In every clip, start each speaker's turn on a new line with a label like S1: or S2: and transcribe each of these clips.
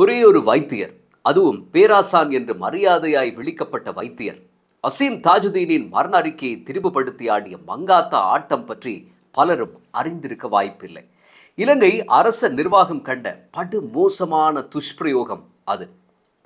S1: ஒரே ஒரு வைத்தியர் அதுவும் பேராசான் என்று மரியாதையாய் விழிக்கப்பட்ட வைத்தியர். அசீம் தாஜுதீனின் மரண அறிக்கையை திரிவுபடுத்தி ஆடிய மங்காத்தா ஆட்டம் பற்றி பலரும் அறிந்திருக்க வாய்ப்பில்லை. இலங்கை அரச நிர்வாகம் கண்ட படு மோசமான துஷ்பிரயோகம் அது.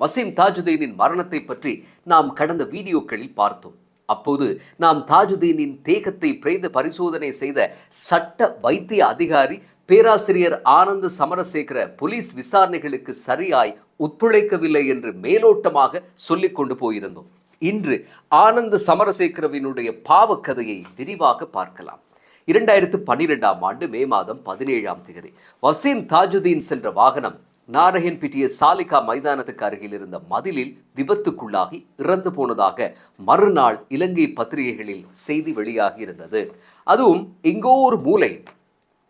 S1: வசீம் தாஜுதீனின் மரணத்தை பற்றி நாம் கடந்த வீடியோக்களில் பார்த்தோம். அப்போது நாம் தாஜுதீனின் தேகத்தை பிரேத பரிசோதனை செய்த சட்ட வைத்திய அதிகாரி பேராசிரியர் ஆனந்த சமரசேகர போலீஸ் விசாரணைகளுக்கு சரியாய் ஒத்துழைக்கவில்லை என்று மேலோட்டமாக சொல்லிக் கொண்டு போயிருந்தோம். இன்று ஆனந்த சமரசேகரவினுடைய பாவக்கதையை விரிவாக பார்க்கலாம். இரண்டாயிரத்து பன்னிரெண்டாம் ஆண்டு மே மாதம் பதினேழாம் தேதி வசீம் தாஜுதீன் சென்ற வாகனம் நாரகன்பட்டிய சாலிகா மைதானத்துக்கு அருகில் இருந்த மதிலில் விபத்துக்குள்ளாகி இறந்து போனதாக மறுநாள் இலங்கை பத்திரிகைகளில் செய்தி வெளியாகி இருந்தது. அதுவும் எங்கோ ஒரு மூலை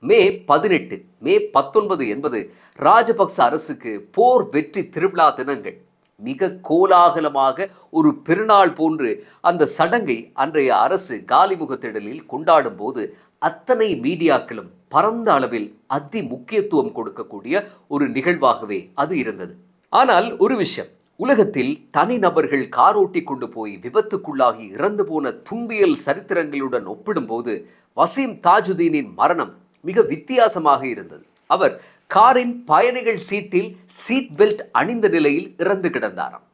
S1: மே பதினெட்டு மே பத்தொன்பது என்பது ராஜபக்ச அரசுக்கு போர் வெற்றி திருவிழா தினங்கள். மிக கோலாகலமாக ஒரு பெருநாள் போன்று அந்த சடங்கை அன்றைய அரசு காலிமுகத்திடலில் கொண்டாடும் போது அத்தனை மீடியாக்களும் பரந்த அளவில் அதி முக்கியத்துவம் கொடுக்கக்கூடிய ஒரு நிகழ்வாகவே அது இருந்தது. ஆனால் ஒரு விஷயம் உலகத்தில் தனிநபர்கள் காரோட்டி கொண்டு போய் விபத்துக்குள்ளாகி இறந்து போன துன்பியல் சரித்திரங்களுடன் ஒப்பிடும்போது வசீம் தாஜுதீனின் மரணம் மிக வித்தியாசமாக இருந்தது. அவர் காரின் பயணிகள் சீட்டில் சீட் பெல்ட் அணிந்த நிலையில் இறந்து கிடந்தாராம்.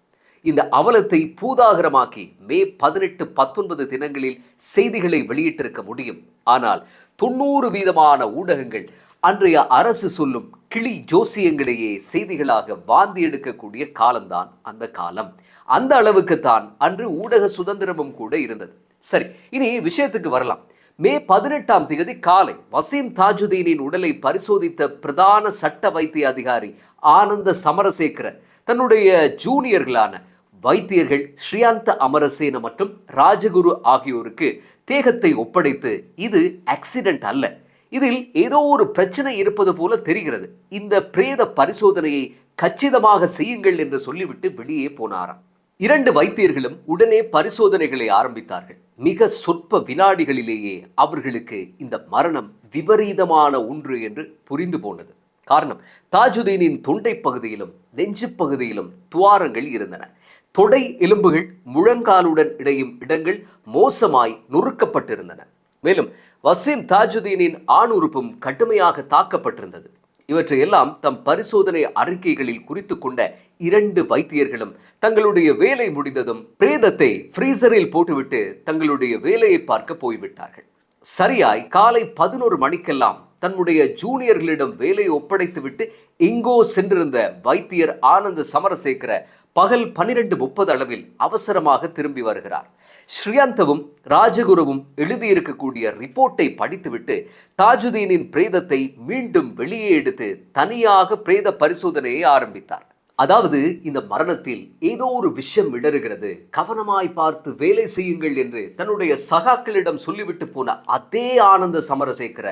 S1: இந்த அவலத்தை பூதாகரமாக்கி மே பதினெட்டு பத்தொன்பது தினங்களில் செய்திகளை வெளியிட்டிருக்க முடியும். ஆனால் தொண்ணூறு வீதமான ஊடகங்கள் அன்றைய அரசு சொல்லும் கிளி ஜோசியங்களையே செய்திகளாக வாந்தி எடுக்கக்கூடிய காலம்தான் அந்த காலம். அந்த அளவுக்கு தான் அன்று ஊடக சுதந்திரமும் கூட இருந்தது. சரி இனி விஷயத்துக்கு வரலாம். மே பதினெட்டாம் தேதி காலை வசீம் தாஜுதீனின் உடலை பரிசோதித்த பிரதான சட்ட வைத்திய அதிகாரி ஆனந்த சமரசேகர தன்னுடைய ஜூனியர்களான வைத்தியர்கள் ஸ்ரீயாந்த அமரசேன மற்றும் ராஜகுரு ஆகியோருக்கு தேகத்தை ஒப்படைத்து இது ஆக்சிடென்ட் அல்ல. இதில் ஏதோ ஒரு பிரச்சனை இருப்பது போல தெரிகிறது. இந்த பிரேத பரிசோதனையை கச்சிதமாக செய்யுங்கள் என்று சொல்லிவிட்டு வெளியே போனாராம். இரண்டு வைத்தியர்களும் உடனே பரிசோதனைகளை ஆரம்பித்தார்கள். மிக சொற்ப வினாடிகளிலேயே அவர்களுக்கு இந்த மரணம் விபரீதமான ஒன்று என்று புரிந்து போனது. காரணம் தாஜுதீனின் தொண்டை பகுதியிலும் நெஞ்சு பகுதியிலும் துவாரங்கள் இருந்தன. தொடை எலும்புகள் முழங்காலுடன் இடையும் இடங்கள் மோசமாய் நொறுக்கப்பட்டிருந்தன. மேலும் வசீம் தாஜுதீனின் ஆணுறுப்பும் கடுமையாக தாக்கப்பட்டிருந்தது. இவற்றையெல்லாம் தம் பரிசோதனை அறிக்கைகளில் குறித்து கொண்ட இரண்டு வைத்தியர்களும் தங்களுடைய வேலை முடிந்ததும் பிரேதத்தை ஃப்ரீசரில் போட்டுவிட்டு தங்களுடைய வேலையை பார்க்க போய்விட்டார்கள். சரியாய் காலை பதினோரு மணிக்கெல்லாம் தன்னுடைய ஜூனியர்களிடம் வேலையை ஒப்படைத்துவிட்டு எங்கோ சென்றிருந்த வைத்தியர் ஆனந்த சமரசேகர பகல் பனிரெண்டு முப்பது அளவில் அவசரமாக திரும்பி வருகிறார். ஸ்ரீயந்தவும் ராஜகுருவும் எழுதியிருக்கக்கூடிய ரிப்போர்ட்டை படித்துவிட்டு தாஜுதீனின் பிரேதத்தை மீண்டும் வெளியே எடுத்து தனியாக பிரேத பரிசோதனையை ஆரம்பித்தார். அதாவது இந்த மரணத்தில் ஏதோ ஒரு விஷயம் இடறுகிறது. கவனமாய் பார்த்து வேலை செய்யுங்கள் என்று தன்னுடைய சகாக்களிடம் சொல்லிவிட்டு போன அதே ஆனந்த சமரசேகர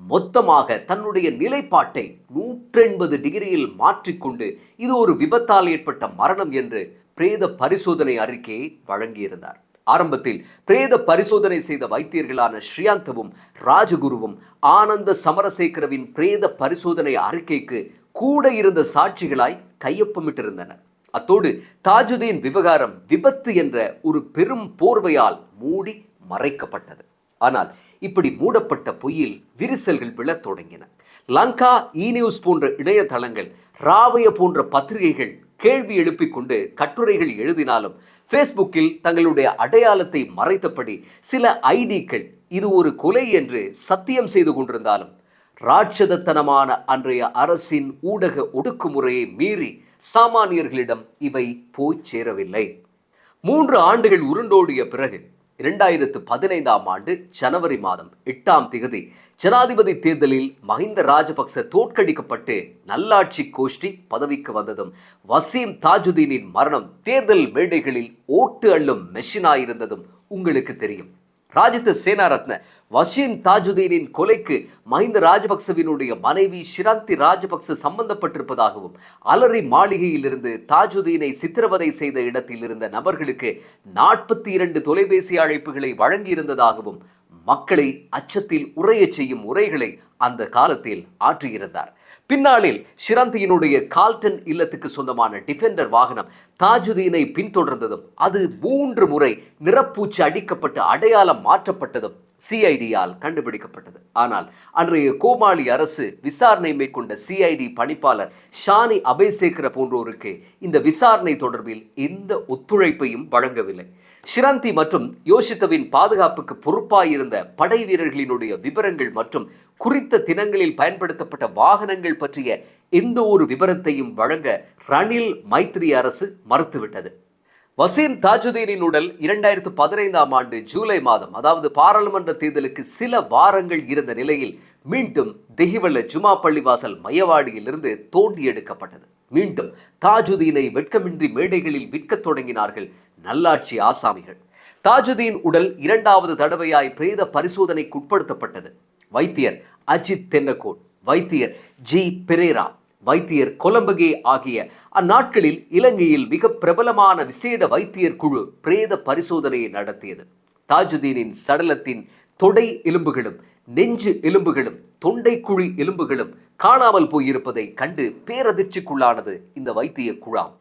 S1: மொத்தமாக தன்னுடைய நிலைப்பாட்டை நூற்றெண்பது டிகிரியில் மாற்றிக்கொண்டு இது ஒரு விபத்தால் ஏற்பட்ட மரணம் என்று பிரேத பரிசோதனை அறிக்கையை வழங்கியிருந்தார். ஆரம்பத்தில் பிரேத பரிசோதனை செய்த வைத்தியர்களான ஸ்ரீயாந்தவும் ராஜகுருவும் ஆனந்த சமரசேகரவின் பிரேத பரிசோதனை அறிக்கைக்கு கூட இருந்த சாட்சிகளாய் கையொப்பமிட்டிருந்தனர் அத்தோடு தாஜுதீன் விவகாரம் விபத்து என்ற ஒரு பெரும் போர்வையால் மூடி மறைக்கப்பட்டது. ஆனால் இப்படி மூடப்பட்ட பொய்யில் விரிசல்கள் விழத் தொடங்கின. லங்கா e இ நியூஸ் போன்ற இணையதளங்கள் ராவய போன்ற பத்திரிகைகள் கேள்வி எழுப்பிக் கொண்டு கட்டுரைகள் எழுதினாலும் ஃபேஸ்புக்கில் தங்களுடைய அடையாளத்தை மறைத்தபடி சில ஐடிக்கள் இது ஒரு கொலை என்று சத்தியம் செய்து கொண்டிருந்தாலும் ராட்சதத்தனமான அன்றைய அரசின் ஊடக ஒடுக்குமுறையை மீறி சாமானியர்களிடம் இவை போய் சேரவில்லை. மூன்று ஆண்டுகள் உருண்டோடிய பிறகு இரண்டாயிரத்து பதினைந்தாம் ஆண்டு ஜனவரி மாதம் எட்டாம் திகதி ஜனாதிபதி தேர்தலில் மஹிந்த ராஜபக்ச தோற்கடிக்கப்பட்டு நல்லாட்சி கோஷ்டி பதவிக்கு வந்ததும் வசீம் தாஜுதீனின் மரணம் தேர்தல் மேடைகளில் ஓட்டு அள்ளும் மெஷினாயிருந்ததும் உங்களுக்கு தெரியும். ராஜித சேனாரத்ன வசீம் தாஜுதீனின் கொலைக்கு மஹிந்த ராஜபக்சவினுடைய மனைவி ஷிராந்தி ராஜபக்ச சம்பந்தப்பட்டிருப்பதாகவும் அலரி மாளிகையிலிருந்து தாஜுதீனை சித்திரவதை செய்த இடத்தில் இருந்த நபர்களுக்கு நாற்பத்தி இரண்டு தொலைபேசி அழைப்புகளை வழங்கியிருந்ததாகவும் மக்களை அச்சத்தில் உரையச் செய்யும் உரைகளை அந்த காலத்தில் ஆற்றியிருந்தார். பின்னாளில் ஷிரந்தியினுடைய கால்டன் இல்லத்துக்கு சொந்தமான டிஃபெண்டர் வாகனம் தாஜுதீனை பின்தொடர்ந்ததும் அது மூன்று முறை நிறப்பூச்சி அடிக்கப்பட்டு அடையாளம் மாற்றப்பட்டதும் சிஐடியால் கண்டுபிடிக்கப்பட்டது. ஆனால் அன்றைய கோமாளி அரசு விசாரணை மேற்கொண்ட சிஐடி பணிப்பாளர் ஷானி அபேசேகர போன்றோருக்கு இந்த விசாரணை தொடர்பில் எந்த ஒத்துழைப்பையும் வழங்கவில்லை. ஷிராந்தி மற்றும் யோஷித்தவின் பாதுகாப்புக்கு பொறுப்பாயிருந்த படை வீரர்களினுடைய விவரங்கள் மற்றும் குறித்த தினங்களில் பயன்படுத்தப்பட்ட வாகனங்கள் பற்றிய எந்த ஒரு விவரத்தையும் வழங்க ரணில் மைத்ரி அரசு மறுத்துவிட்டது. வசீம் தாஜுதீனின் உடல் இரண்டாயிரத்து பதினைந்தாம் ஆண்டு ஜூலை மாதம் அதாவது பாராளுமன்ற தேர்தலுக்கு சில வாரங்கள் இருந்த நிலையில் மீண்டும் தெஹிவல்ல ஜுமா பள்ளிவாசல் மையவாடியிலிருந்து தோண்டி எடுக்கப்பட்டது மீண்டும் தாஜுதீனை வெட்கமின்றி மேடைகளில் விற்கத் தொடங்கினார்கள் நல்லாட்சி ஆசாமிகள். தாஜுதீன் உடல் இரண்டாவது தடவையாய் பிரேத பரிசோதனைக்கு உட்படுத்தப்பட்டது. வைத்தியர் அஜித் தென்னகோட் வைத்தியர் ஜி பெரேரா வைத்தியர் கொலம்பகே ஆகிய அந்நாட்களில் இலங்கையில் மிக பிரபலமான விசேட வைத்தியர் குழு பிரேத பரிசோதனையை நடத்தியது. தாஜுதீனின் சடலத்தின் தொடை எலும்புகளும் நெஞ்சு எலும்புகளும் தொண்டை குழி எலும்புகளும் காணாமல் போயிருப்பதை கண்டு பேரதிர்ச்சிக்குள்ளானது இந்த வைத்திய குழாம்.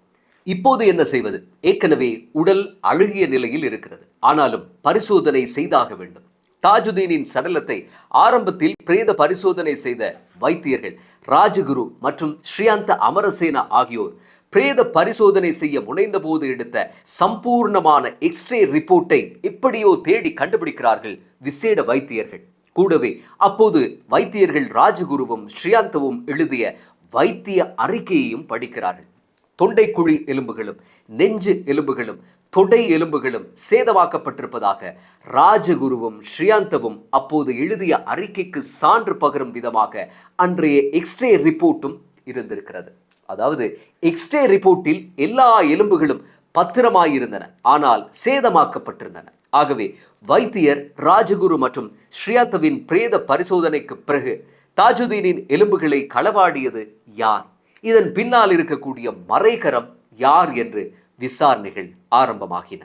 S1: இப்போது என்ன செய்வது? ஏற்கனவே உடல் அழுகிய நிலையில் இருக்கிறது. ஆனாலும் பரிசோதனை செய்தாக வேண்டும். தாஜுதீனின் சடலத்தை ஆரம்பத்தில் பிரேத பரிசோதனை செய்த வைத்தியர்கள் ராஜகுரு மற்றும் ஸ்ரீயாந்த அமரசேனா ஆகியோர் பிரேத பரிசோதனை செய்ய முனைந்த போது எடுத்த சம்பூர்ணமான எக்ஸ்ரே ரிப்போர்ட்டை எப்படியோ தேடி கண்டுபிடிக்கிறார்கள் விசேட வைத்தியர்கள். கூடவே அப்போது வைத்தியர்கள் ராஜகுருவும் ஸ்ரீயாந்தவும் எழுதிய வைத்திய அறிக்கையையும் படிக்கிறார்கள். தொண்டைக்குழி எலும்புகளும் நெஞ்சு எலும்புகளும் தொடை எலும்புகளும் சேதமாக்கப்பட்டிருப்பதாக ராஜகுருவும் ஸ்ரீயாந்தவும் அப்போது எழுதிய அறிக்கைக்கு சான்று பகரும் விதமாக அன்றைய எக்ஸ்ரே ரிப்போர்ட்டும் இருந்திருக்கிறது. அதாவது எக்ஸ்ரே ரிப்போர்ட்டில் எல்லா எலும்புகளும் பத்திரமாயிருந்தன. ஆனால் சேதமாக்கப்பட்டிருந்தன. ஆகவே வைத்தியர் ராஜகுரு மற்றும் ஸ்ரீயாத்தவின் பிரேத பரிசோதனைக்கு பிறகு தாஜுதீனின் எலும்புகளை களவாடியது யார்? இதன் பின்னால் இருக்கக்கூடிய மறைகரம் யார் என்று விசாரணைகள் ஆரம்பமாகின.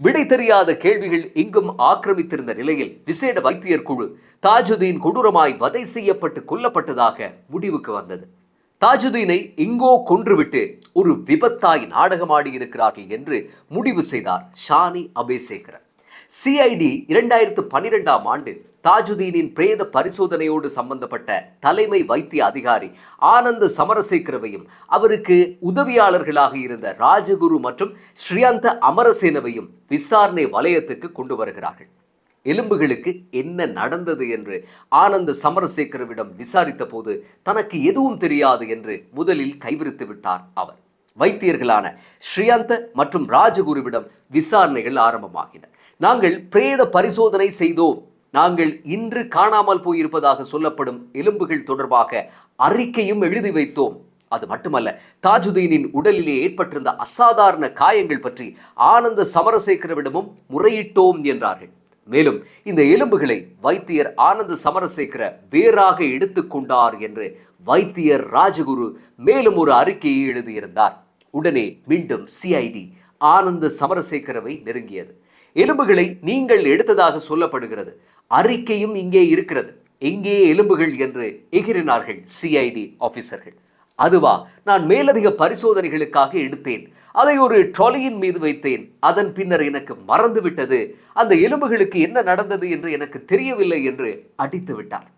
S1: விடை தெரியாத கேள்விகள் எங்கும் ஆக்கிரமித்திருந்த நிலையில் விசேட வைத்தியர் குழு தாஜுதீன் கொடூரமாய் வதை செய்யப்பட்டு கொல்லப்பட்டதாக முடிவுக்கு வந்தது. தாஜுதீனை எங்கோ கொன்றுவிட்டு ஒரு விபத்தாய் நாடகமாடி இருக்கிறார்கள் என்று முடிவு செய்தார் ஷானி அபேசேகர சிஐடி இரண்டாயிரத்து பன்னிரெண்டாம் ஆண்டு தாஜுதீனின் பிரேத பரிசோதனையோடு சம்பந்தப்பட்ட தலைமை வைத்திய அதிகாரி ஆனந்த சமரசேகரவையும் அவருக்கு உதவியாளர்களாக இருந்த ராஜகுரு மற்றும் ஸ்ரீயந்த அமரசேனவையும் விசாரணை வலயத்துக்கு கொண்டு வருகிறார்கள். எலும்புகளுக்கு என்ன நடந்தது என்று ஆனந்த சமரசேகரவிடம் விசாரித்த போது தனக்கு எதுவும் தெரியாது என்று முதலில் கைவிரித்து விட்டார் அவர். வைத்தியர்களான ஸ்ரீயந்த மற்றும் ராஜகுருவிடம் விசாரணைகள் ஆரம்பமாகின. நாங்கள் பிரேத பரிசோதனை செய்தோம். நாங்கள் இன்று காணாமல் போயிருப்பதாக சொல்லப்படும் எலும்புகள் தொடர்பாக அறிக்கையும் எழுதி வைத்தோம். அது மட்டுமல்ல தாஜுதீனின் உடலிலே ஏற்பட்டிருந்த அசாதாரண காயங்கள் பற்றி ஆனந்த சமரசேகரவிடமும் முறையிட்டோம் என்றார்கள். மேலும் இந்த எலும்புகளை வைத்தியர் ஆனந்த சமரசேகர வேறாக எடுத்துக்கொண்டார் என்று வைத்தியர் ராஜகுரு மேலும் ஒரு அறிக்கையை எழுதியிருந்தார். உடனே மீண்டும் சிஐடி ஆனந்த சமரசேகரவை நெருங்கியது. எலும்புகளை நீங்கள் எடுத்ததாக சொல்லப்படுகிறது. அறிக்கையும் இங்கே இருக்கிறது. எங்கே எலும்புகள் என்று எகிறினார்கள் சிஐடி ஆபீசர்கள் அதுவா நான் மேலதிக பரிசோதனைகளுக்காக எடுத்தேன். அதை ஒரு ட்ராலியின் மீது வைத்தேன். அதன் பின்னர் எனக்கு மறந்துவிட்டது. அந்த எலும்புகளுக்கு என்ன நடந்தது என்று எனக்கு தெரியவில்லை என்று அடித்து விட்டார்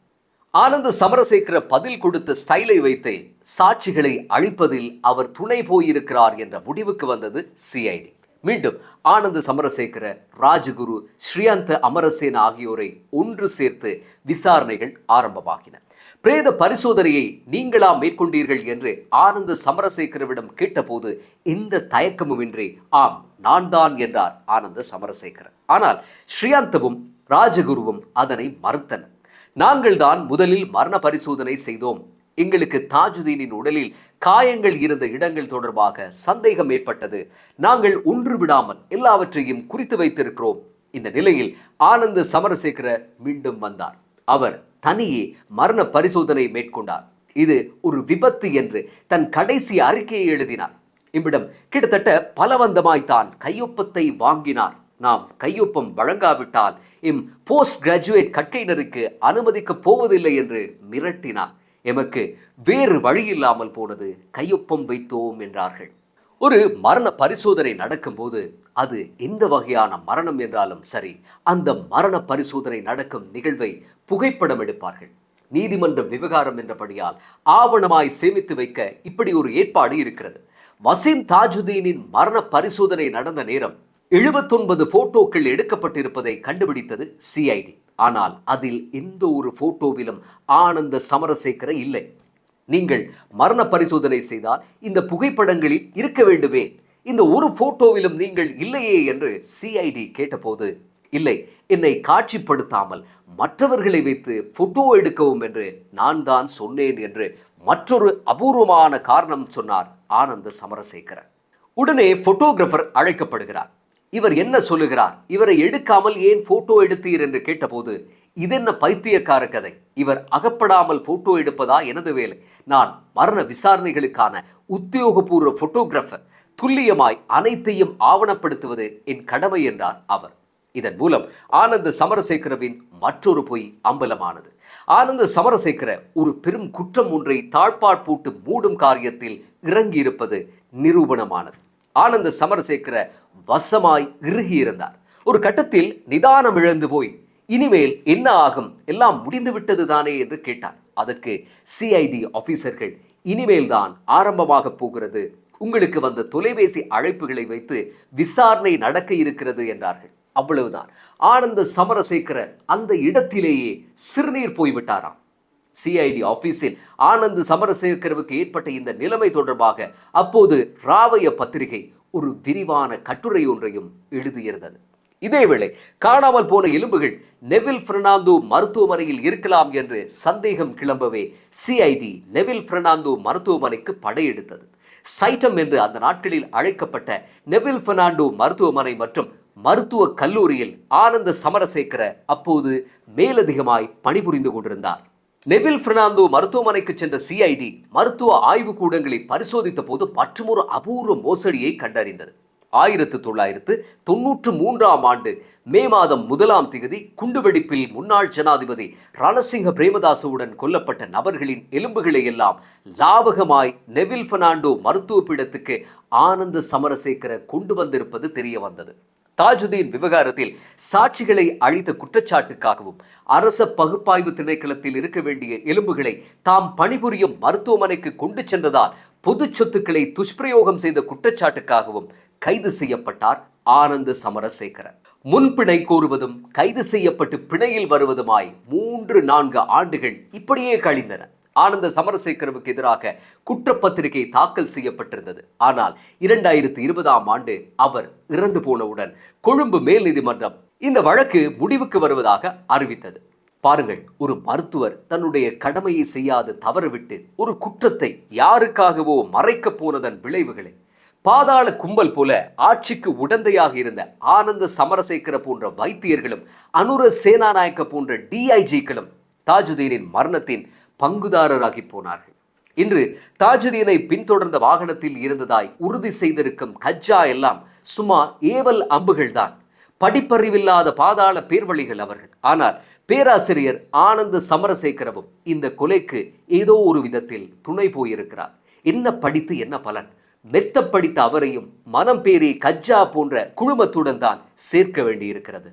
S1: ஆனந்த சமரசேகர பதில் கொடுத்த ஸ்டைலை வைத்தே சாட்சிகளை அழிப்பதில் அவர் துணை போயிருக்கிறார் என்ற முடிவுக்கு வந்தது சிஐடி மீண்டும் ஆனந்த சமரசேகர ராஜகுரு ஸ்ரீயந்த அமரசேன ஆகியோரை ஒன்று சேர்த்து விசாரணைகள் ஆரம்பமாகின. பிரேத பரிசோதனையை நீங்களா மேற்கொண்டீர்கள் என்று ஆனந்த சமரசேகரவிடம் கேட்டபோது எந்த தயக்கமுமின்றி ஆம் நான் தான் என்றார் ஆனந்த சமரசேகர ஆனால் ஸ்ரீயந்தவும் ராஜகுருவும் அதனை மறுத்தனர். நாங்கள் தான் முதலில் மரண பரிசோதனை செய்தோம். எங்களுக்கு தாஜுதீனின் உடலில் காயங்கள் இருந்த இடங்கள் தொடர்பாக சந்தேகம் ஏற்பட்டது. நாங்கள் ஒன்று விடாமல் எல்லாவற்றையும் குறித்து வைத்திருக்கிறோம். இந்த நிலையில் ஆனந்த சமரசேகர மீண்டும் வந்தார். அவர் தனியே மரண பரிசோதனை மேற்கொண்டார். இது ஒரு விபத்து என்று தன் கடைசி அறிக்கையை எழுதினார். இவ்விடம் கிட்டத்தட்ட பலவந்தமாய் தான் கையொப்பத்தை வாங்கினார். நாம் கையொப்பம் வழங்காவிட்டால் இம் போஸ்ட் கிராஜுவேட் கற்கையினருக்கு அனுமதிக்கப் போவதில்லை என்று மிரட்டினார். எமக்கு வேறு வழியில்லாமல் போனது கையொப்பம் வைத்தோம் என்றார்கள். ஒரு மரண பரிசோதனை நடக்கும்போது அது எந்த வகையான மரணம் என்றாலும் சரி அந்த மரண பரிசோதனை நடக்கும் நிகழ்வை புகைப்படம் எடுப்பார்கள். நீதிமன்ற விவகாரம் என்றபடியால் ஆவணமாய் சேமித்து வைக்க இப்படி ஒரு ஏற்பாடு இருக்கிறது. வசீம் தாஜுதீனின் மரண பரிசோதனை நடந்த நேரம் எழுபத்தொன்பது போட்டோக்கள் எடுக்கப்பட்டிருப்பதை கண்டுபிடித்தது சிஐடி ஆனால் அதில் எந்த ஒரு போட்டோவிலும் ஆனந்த சமரசேகர இல்லை. நீங்கள் மரண பரிசோதனை செய்தால் இந்த புகைப்படங்களில் இருக்க வேண்டுமே. இந்த ஒரு போட்டோவிலும் நீங்கள் இல்லையே என்று சிஐடி கேட்டபோது இல்லை என்னை காட்சிப்படுத்தாமல் மற்றவர்களை வைத்து போட்டோ எடுக்கவும் என்று நான் தான் சொன்னேன் என்று மற்றொரு அபூர்வமான காரணம் சொன்னார் ஆனந்த சமரசேகர. உடனே போட்டோகிராஃபர் அழைக்கப்படுகிறார். இவர் என்ன சொல்லுகிறார்? இவரை எடுக்காமல் ஏன் போட்டோ எடுத்தீர் என்று கேட்டபோது இதென்ன பைத்தியக்கார கதை? இவர் அகப்படாமல் போட்டோ எடுப்பதா எனது வேலை. நான் மரண விசாரணைகளுக்கான உத்தியோகபூர்வ போட்டோகிராஃபர் துல்லியமாய் அனைத்தையும் ஆவணப்படுத்துவது என் கடமை என்றார் அவர். இதன் மூலம் ஆனந்த சமரசேகரவின் மற்றொரு பொய் அம்பலமானது. ஆனந்த சமரசேகர ஒரு பெரும் குற்றம் ஒன்றை தாழ்பாட் போட்டு மூடும் காரியத்தில் இறங்கியிருப்பது நிரூபணமானது. ஆனந்த சமரசேகர வசமாய் இறுகியிருந்தார் ஒரு கட்டத்தில் நிதானம் இழந்து போய் இனிமேல் என்ன ஆகும்? எல்லாம் முடிந்து விட்டது தானே? என்று கேட்டார். அதற்கு சிஐடி ஆபீசர்கள் இனிமேல் தான் ஆரம்பமாக போகிறது. உங்களுக்கு வந்த தொலைபேசி அழைப்புகளை வைத்து விசாரணை நடக்க இருக்கிறது என்றார்கள். அவ்வளவுதான். ஆனந்த சமரசேகர அந்த இடத்திலேயே சிறுநீர் போய்விட்டாராம். சிஐடி ஆபீஸில் ஆனந்த் சமரசேகரவுக்கு ஏற்பட்ட இந்த நிலைமை தொடர்பாக அப்போது ராவய பத்திரிகை ஒரு விரிவான கட்டுரை ஒன்றையும் எழுதியிருந்தது. இதேவேளை காணாமல் போன எலும்புகள் நெவில் பெர்னாந்தோ மருத்துவமனையில் இருக்கலாம் என்று சந்தேகம் கிளம்பவே சிஐடி நெவில் பெர்னாந்தோ மருத்துவமனைக்கு படையெடுத்தது. சைட்டம் என்று அந்த நாட்களில் அழைக்கப்பட்ட நெவில் பெர்னாண்டோ மருத்துவமனை மற்றும் மருத்துவ கல்லூரியில் ஆனந்த சமரசேகர அப்போது மேலதிகமாய் பணிபுரிந்து கொண்டிருந்தார். நெவில் பெர்னாந்தோ மருத்துவமனைக்கு சென்ற சிஐடி மருத்துவ ஆய்வு கூடங்களை பரிசோதித்த போது மற்றொரு அபூர்வ மோசடியை கண்டறிந்தது. ஆயிரத்து தொள்ளாயிரத்து தொன்னூற்று மூன்றாம் ஆண்டு மே மாதம் முதலாம் திகதி குண்டுவெடிப்பில் முன்னாள் ஜனாதிபதி ரணசிங்க பிரேமதாசுவுடன் கொல்லப்பட்ட நபர்களின் எலும்புகளை எல்லாம் லாவகமாய் நெவில் பெர்னாண்டோ மருத்துவ பீடத்துக்கு ஆனந்த சமரசேகர கொண்டு வந்திருப்பது தெரிய வந்தது. தாஜுதீன் விவகாரத்தில் சாட்சிகளை அழித்த குற்றச்சாட்டுக்காகவும் அரச பகுப்பாய்வு திணைக்களத்தில் இருக்க வேண்டிய எலும்புகளை தாம் பணிபுரியும் மருத்துவமனைக்கு கொண்டு சென்றதால் பொது சொத்துக்களை துஷ்பிரயோகம் செய்த குற்றச்சாட்டுக்காகவும் கைது செய்யப்பட்டார் ஆனந்த சமரசேகரன். முன்பிணை கோருவதும் கைது செய்யப்பட்டு பிணையில் வருவதுமாய் மூன்று நான்கு ஆண்டுகள் இப்படியே கழிந்தன. ஆனந்த சமரசேகரவுக்கு எதிராக குற்றப்பத்திரிகை தாக்கல் செய்யப்பட்டிருந்தது. ஆனால் இரண்டாயிரத்தி இருபதாம் ஆண்டு அவர் இறந்து போனவுடன் கொழும்பு மேல் நீதிமன்றம் இந்த வழக்கு முடிவுக்கு வருவதாக அறிவித்தது. பாருங்கள் ஒரு மருத்துவர் தன்னுடைய கடமையை செய்யாது தவறவிட்டு ஒரு குற்றத்தை யாருக்காகவோ மறைக்கப் போனதன் விளைவுகளை. பாதாள கும்பல் போல ஆட்சிக்கு உடந்தையாக இருந்த ஆனந்த சமரசேகர போன்ற வைத்தியர்களும் அனுர சேனாநாயக்க போன்ற டிஐஜிக்களும் தாஜுதீனின் மரணத்தின் பங்குதாரராகி போனார்கள். இன்று தாஜுதீனை பின்தொடர்ந்த வாகனத்தில் இருந்ததாய் உறுதி செய்திருக்கும் கஜ்ஜா எல்லாம் சும்மா ஏவல் அம்புகள்தான். படிப்பறிவில்லாத பாதாள பேர்வழிகள் அவர்கள். ஆனால் பேராசிரியர் ஆனந்த சமரசேகரவும் இந்த கொலைக்கு ஏதோ ஒரு விதத்தில் துணை போயிருக்கிறார். என்ன படித்து என்ன பலன்? மெத்த படித்த அவரையும் மனம் பேரி கஜ்ஜா போன்ற குழுமத்துடன் தான் சேர்க்க வேண்டியிருக்கிறது.